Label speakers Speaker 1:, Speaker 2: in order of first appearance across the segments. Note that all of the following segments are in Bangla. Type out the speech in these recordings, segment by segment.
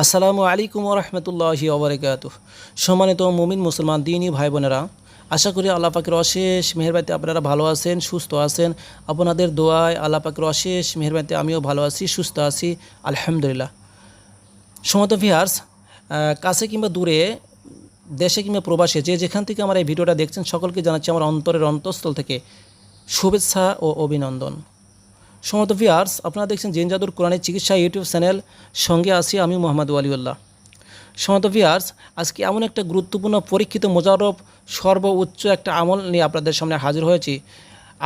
Speaker 1: আসসালামু আলাইকুম রহমতুল্লাহি ওবরাকাত সম্মানিত মুমিন মুসলমান দিনী ভাই বোনেরা, আশা করি আল্লাহ পাকের অশেষ মেহরবানিতে আপনারা ভালো আছেন, সুস্থ আছেন। আপনাদের দোয়ায় আল্লাহ পাকের অশেষ মেহরবানিতে আমিও ভালো আছি, সুস্থ আছি, আলহামদুলিল্লাহ। সমত ভিয়ার্স কাছে কিংবা দূরে, দেশে কিংবা প্রবাসে যে যেখান থেকে আমার এই ভিডিওটা দেখছেন, সকলকে জানাচ্ছি আমার অন্তরের অন্তঃস্থল থেকে শুভেচ্ছা ও অভিনন্দন। সমত ভিয়ার্স আপনারা দেখছেন জেন জাদুর কোরআনের চিকিৎসা ইউটিউব চ্যানেল। সঙ্গে আছি আমি মোহাম্মদ ওয়ালিউল্লাহ। সমত ভিয়ার্স আজকে এমন একটা গুরুত্বপূর্ণ পরীক্ষিত মোজারব সর্বোচ্চ একটা আমল নিয়ে আপনাদের সামনে হাজির হয়েছি।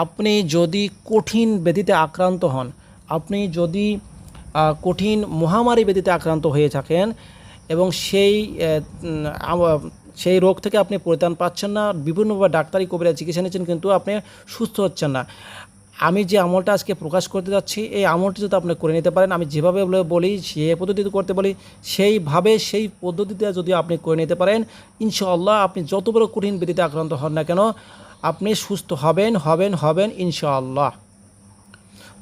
Speaker 1: আপনি যদি কঠিন ব্যাধিতে আক্রান্ত হন, আপনি যদি কঠিন মহামারী ব্যাধিতে আক্রান্ত হয়ে থাকেন এবং সেই সেই রোগ থেকে আপনি পরিত্রাণ পাচ্ছেন না, বিভিন্নভাবে ডাক্তারি কবিরা চিকিৎসা নিচ্ছেন, কিন্তু আপনি সুস্থ হচ্ছেন না। আমি যে আমলটা আজকে প্রকাশ করতে যাচ্ছি, এই আমলটি যদি আপনি করে নিতে পারেন, আমি যেভাবে বলে- সে পদ্ধতিতে করতে বলি, সেইভাবে, সেই পদ্ধতিতে যদি আপনি করে নিতে পারেন, ইনশাআল্লাহ আপনি যত বড় কঠিন ব্যাধিতে আক্রান্ত হন না কেন, আপনি সুস্থ হবেন হবেন হবেন, ইনশাআল্লাহ।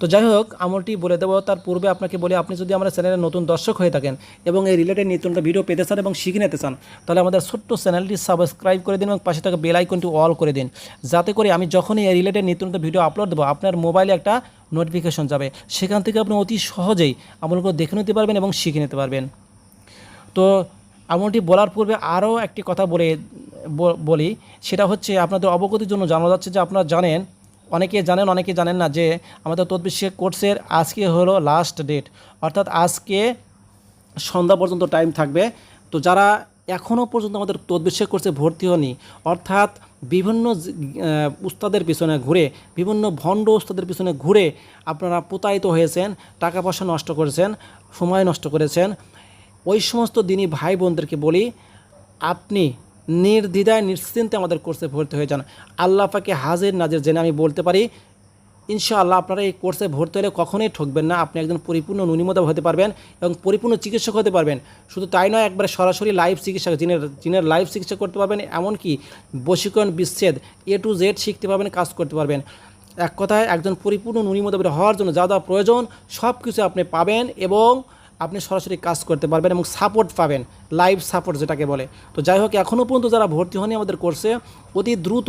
Speaker 1: তো যাই হোক আমলটি বলে দেবো। তার পূর্বে আপনাকে বলি, আপনি যদি আমার চ্যানেলের নতুন দর্শক হয়ে থাকেন এবং এই রিলেটেড নিত্যন্ত ভিডিও পেতে চান এবং শিখে নিতে চান, তাহলে আমাদের ছোট্ট চ্যানেলটি সাবস্ক্রাইব করে দিন এবং পাশে থাকা বেল আইকনটি অল করে দিন। যাতে করে আমি যখনই এই রিলেটেড নিত্যন্ত ভিডিও আপলোড দেবো, আপনার মোবাইলে একটা নোটিফিকেশন যাবে। সেখান থেকে আপনি অতি সহজেই আমলগুলো দেখে নিতে পারবেন এবং শিখে নিতে পারবেন। তো আমলটি বলার পূর্বে আরও একটি কথা বলে বলি। সেটা হচ্ছে, আপনাদের অবগতির জন্য জানা যাচ্ছে যে আপনারা জানেন অনেকে জানেন অনেকে জানেন না যে আমাদের তদ্বিশ্বের কোর্সের আজকে হলো লাস্ট ডেট অর্থাৎ আজকে সন্ধ্যা পর্যন্ত টাইম থাকবে। তো যারা এখনও পর্যন্ত আমাদের তদ্বিশ্বের কোর্সে ভর্তি হয়নি, অর্থাৎ বিভিন্ন উস্তাদের পিছনে ঘুরে, বিভিন্ন ভণ্ড উস্তাদের পিছনে ঘুরে আপনারা প্রতারিত হয়েছেন, টাকা পয়সা নষ্ট করেছেন, সময় নষ্ট করেছেন। ওই সমস্ত দিনই ভাই বোনদেরকে বলি, আপনি নির্দ্বিধায়, নিশ্চিন্তে আমাদের কোর্সে ভর্তি হয়ে যান। আল্লাহ পাকে হাজির, নাজির জেনে আমি বলতে পারি, ইনশাআল্লাহ আপনারা এই কোর্সে ভর্তি হলে কখনোই ঠকবেন না। আপনি একজন পরিপূর্ণ নুনিমতা হতে পারবেন এবং পরিপূর্ণ চিকিৎসক হতে পারবেন। শুধু তাই নয়, একবারে সরাসরি লাইভ চিকিৎসা জিনের জিনের লাইভ চিকিৎসা করতে পারবেন, এমনকি বশীকরণ বিচ্ছেদ এ টু জেড শিখতে পারবেন, কাজ করতে পারবেন। এক কথায়, একজন পরিপূর্ণ নুনিমতা হওয়ার জন্য যা যা প্রয়োজন সব কিছু আপনি পাবেন এবং আপনি সরাসরি কাজ করতে পারবেন এবং সাপোর্ট পাবেন লাইভ সাপোর্ট যেটাকে বলে। তো যাই হোক এখনও পর্যন্ত যারা ভর্তি হয়নি আমাদের কোর্সে অতি দ্রুত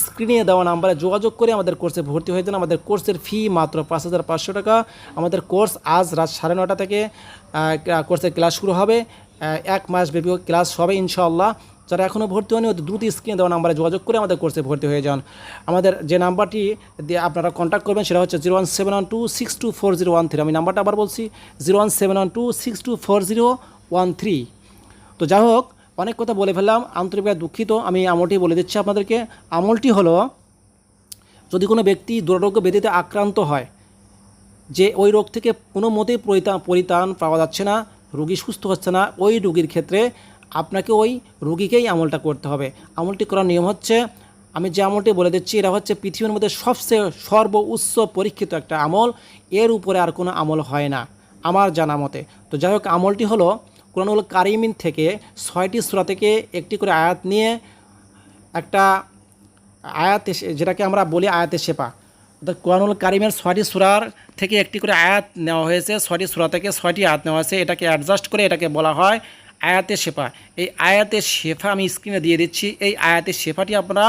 Speaker 1: স্ক্রিনে দেওয়া নাম্বারে যোগাযোগ করে আমাদের কোর্সে ভর্তি হয়ে যান। আমাদের কোর্সের ফি মাত্র পাঁচ হাজার পাঁচশো টাকা। আমাদের কোর্স আজ রাত সাড়ে নটা থেকে কোর্সের ক্লাস শুরু হবে। এক মাস ব্যাপী ক্লাস হবে ইনশাআল্লাহ। যারা এখনও ভর্তি হয়নি দ্রুত স্ক্রিনে দেওয়া নাম্বারে যোগাযোগ করে আমাদের কোর্সে ভর্তি হয়ে যান। আমাদের যে নাম্বারটি দিয়ে আপনারা কন্ট্যাক্ট করবেন, সেটা হচ্ছে zero one seven one two six two four zero one three আমি নাম্বারটা আবার বলছি zero one seven one two six two four zero one three তো যাই হোক, অনেক কথা বলে ফেললাম আন্তরিকভাবে দুঃখিত। আমি আমলটি বলে দিচ্ছি আপনাদেরকে। আমলটি হলো, যদি কোনো ব্যক্তি দুরারোগ্য ব্যাধিতে আক্রান্ত হয়, যে ওই রোগ থেকে কোনো মতেই পরিত্রাণ পাওয়া যাচ্ছে না, রোগী সুস্থ হচ্ছে না, ওই রোগীর ক্ষেত্রে আপনাকে ওই রোগীকেই আমলটা করতে হবে। আমলটি করার নিয়ম হচ্ছে, আমি যে আমলটি বলে দিচ্ছি, এটা হচ্ছে পৃথিবীর মধ্যে সবচেয়ে সর্ব উচ্চ পরীক্ষিত একটা আমল। এর উপরে আর কোনো আমল হয় না, আমার জানা মতে। তো যাই হোক, আমলটি হলো কোরআনুল কারিমিন থেকে ছয়টি সূরা থেকে একটি করে আয়াত নিয়ে একটা আয়াতে যেটাকে আমরা বলি আয়াতে শেপা অর্থাৎ কোরআনুল কারিমের ছয়টি সুরার থেকে একটি করে আয়াত নেওয়া হয়েছে, ছয়টি সুরা থেকে ছয়টি আয়াত নেওয়া হয়েছে। এটাকে অ্যাডজাস্ট করে এটাকে বলা হয় আয়াতে শেফা। এই আয়াতে শেফা আমি স্ক্রিনে দিয়ে দিচ্ছি। এই আয়াতে শেফাটি আপনারা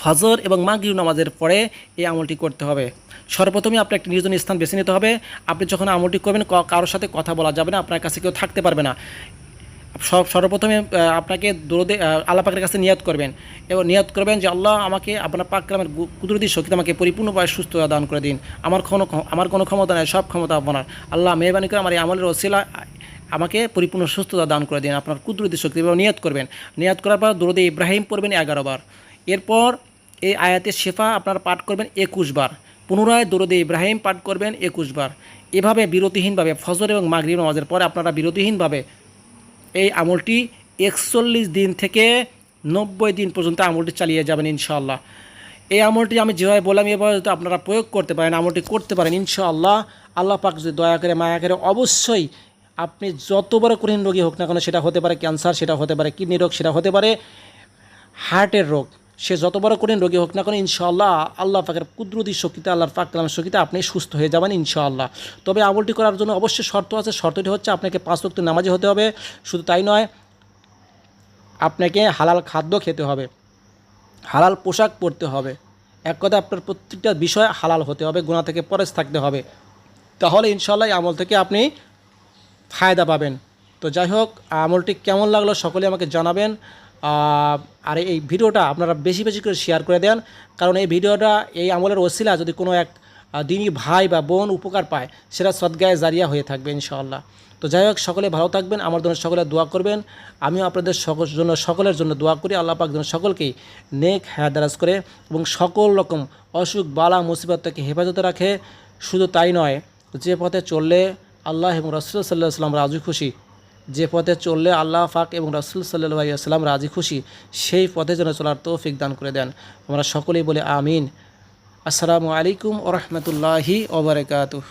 Speaker 1: ফজর এবং মাগরিব নামাজের পরে এই আমলটি করতে হবে। সর্বপ্রথমে আপনার একটি নির্জন স্থান বেছে নিতে হবে। আপনি যখন আমলটি করবেন কারোর সাথে কথা বলা যাবে না, আপনার কাছে কেউ থাকতে পারবে না। সব সর্বপ্রথমে আপনাকে দৌড়ে আল্লাহ পাকের কাছে নিয়াত করবেন। এবং নিয়াত করবেন যে, আল্লাহ, আমাকে আপনার পাকরামের কুদরতি শক্তি আমাকে পরিপূর্ণভাবে সুস্থতা দান করে দিন। আমার কোনো আমার কোনো ক্ষমতা নেই, সব ক্ষমতা আপনার। আল্লাহ, মেহরবানি করে আমার এই আমলের ওসিলা আমাকে পরিপূর্ণ সুস্থতা দান করে দিন, আপনার কুদরতি শক্তি এবং নিয়াত করবেন। নিয়াত করার পর দৌড়ে ইব্রাহিম পড়বেন এগারো বার। এরপর এই আয়াতের শেফা আপনারা পাঠ করবেন একুশ বার। পুনরায় দরুদে ইব্রাহিম পাঠ করবেন একুশ বার। এভাবে বিরতিহীনভাবে ফজর এবং মাগরিব নামাজের পরে আপনারা বিরতিহীনভাবে এই আমলটি একচল্লিশ দিন থেকে নব্বই দিন পর্যন্ত আমলটি চালিয়ে যাবেন ইনশাআল্লাহ। এই আমলটি আমি যেভাবে বললাম, এভাবে যদি আপনারা প্রয়োগ করতে পারেন, আমলটি করতে পারেন, ইনশাআল্লাহ আল্লাহ পাক যদি দয়া করে, মায়া করে, অবশ্যই আপনি যত বড় কঠিন রোগী হোক না কেন, সেটা হতে পারে ক্যান্সার, সেটা হতে পারে কিডনি রোগ, সেটা হতে পারে হার্টের রোগ। সে যত বড় কঠিন রোগী হোক না কেন, ইনশাআল্লাহ আল্লাহ পাকের কুদরতি শক্তিতে, আল্লাহর পাক কালামের শক্তিতে আপনি সুস্থ হয়ে যাবেন, ইনশাআল্লাহ। তবে আমলটি করার জন্য অবশ্যই শর্ত আছে। শর্তটি হচ্ছে আপনাকে পাঁচ ওয়াক্ত নামাজি হতে হবে। শুধু তাই নয়, আপনাকে হালাল খাদ্য খেতে হবে। হালাল পোশাক পরতে হবে। এক কথা, আপনার প্রত্যেকটা বিষয় হালাল হতে হবে গুণা থেকে পরেশ থাকতে হবে। তাহলে ইনশাল্লাহ আমল থেকে আপনি ফায়দা পাবেন। তো যাই হোক আমলটি কেমন লাগল সকলে আমাকে জানাবেন। আর এই ভিডিওটা আপনারা বেশি বেশি করে শেয়ার করে দেন। কারণ এই ভিডিওটা, এই আমলের ওসিলা যদি কোনো এক দিনই ভাই বা বোন উপকার পায়, সেটা সদ্গায়ে জারিয়া হয়ে থাকবে ইনশাআল্লাহ। তো যাই হোক, সকলে ভালো থাকবেন, আমার জন্য সকলে দোয়া করবেন। আমিও আপনাদের সকল জন্য, সকলের জন্য দোয়া করি, আল্লাহ পাক যেন সকলকেই নেক হায়াত দারাজ করে এবং সকল রকম অসুখ, বালা, মুসিবত থেকে হেফাজতে রাখে। শুধু তাই নয়, যে পথে চললে আল্লাহ এবং রসুল সাল্লাহ সাল্লাম রাজু খুশি। যে পথে চললে আল্লাহ ফাক এবং রসুল সাল্লাহ আসলাম রাজি খুশি, সেই পথে যেন চলার তৌফিক দান করে দেন। আমরা সকলেই বলে আমিন। আসসালামু আলাইকুম ওরহমতুল্লাহি ওবরাকাতুহ